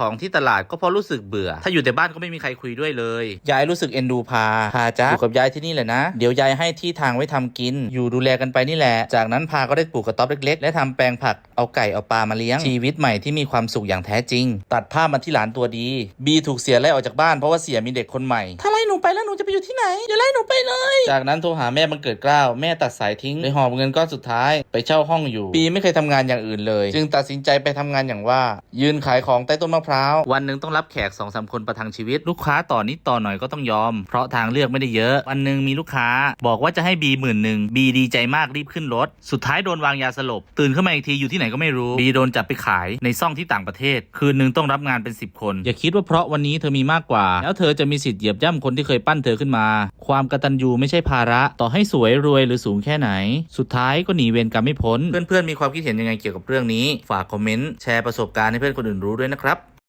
ของที่ตลาดก็เพราะรู้สึกเบื่อ ถ้าอยู่แต่บ้านก็ไม่มีใครคุยด้วยเลย ยายรู้สึกเอ็นดูพา พาจ้าอยู่กับยายที่นี่แหละนะ เดี๋ยวยายให้ที่ทางไว้ทำกิน อยู่ดูแลกันไปนี่แหละ จากนั้นพาก็ได้ปลูกกระต๊อบเล็ก ๆ และทำแปลงผัก เอาไก่เอาปลามาเลี้ยง ชีวิตใหม่ที่มีความสุขอย่างแท้จริง ตัดภาพมาที่หลานตัวดี บีถูกเสียไล่ออกจากบ้านเพราะว่าเสียมีเด็กคนใหม่ ถ้าไล่หนูไปแล้วหนูจะไปอยู่ที่ไหนอย่าไล่หนูไปเลย จากนั้นโทรหาแม่บังเกิดเกล้าวแม่ตัดสายทิ้งเลยหอบเงินก้อนสุดท้ายไปเช่าห้องอยู่ ปีไม่เคยทำงานอย่างอื่นเลย จึงตัดสินใจไปทำงานอย่างว่า ยืนขายของใต้ต้นมะพร้าววันหนึ่งต้องรับแขกสองสามคนประทังชีวิต ลูกค้าต่อนิดต่อหน่อยก็ต้องยอม เพราะทางเลือกไม่ได้เยอะ วันหนึ่งมีลูกค้า บอกว่าจะให้บีหมื่นหนึ่งบีดีใจมากรีบขึ้นรถ สุดท้ายโดนวางยาสลบ ตื่นขึ้นมาอีกทีอยู่ที่ไหนก็ไม่รู้บีโดนจับไปขายในซ่องที่ต่างประเทศ คืนหนึ่งต้องรับงานเป็น 10 คน อย่าคิดว่าเพราะวันนี้เธอมีมากกว่า แล้วเธอจะมีสิทธิ์เหยียบย่ำคนที่เคยปั้นเธอขึ้นมา ความกตัญญูไม่ใช่ภาระ ต่อให้สวยรวยหรือสูงแค่ไหน สุดท้ายก็หนีเวรกรรมไม่พ้น เพื่อนๆมีความคิดเห็นยังไงเกี่ยวกับเรื่องนี้ ฝากคอมเมนต์แชร์ประสบการณ์ให้เพื่อนคนอื่นรู้ด้วยนะครับ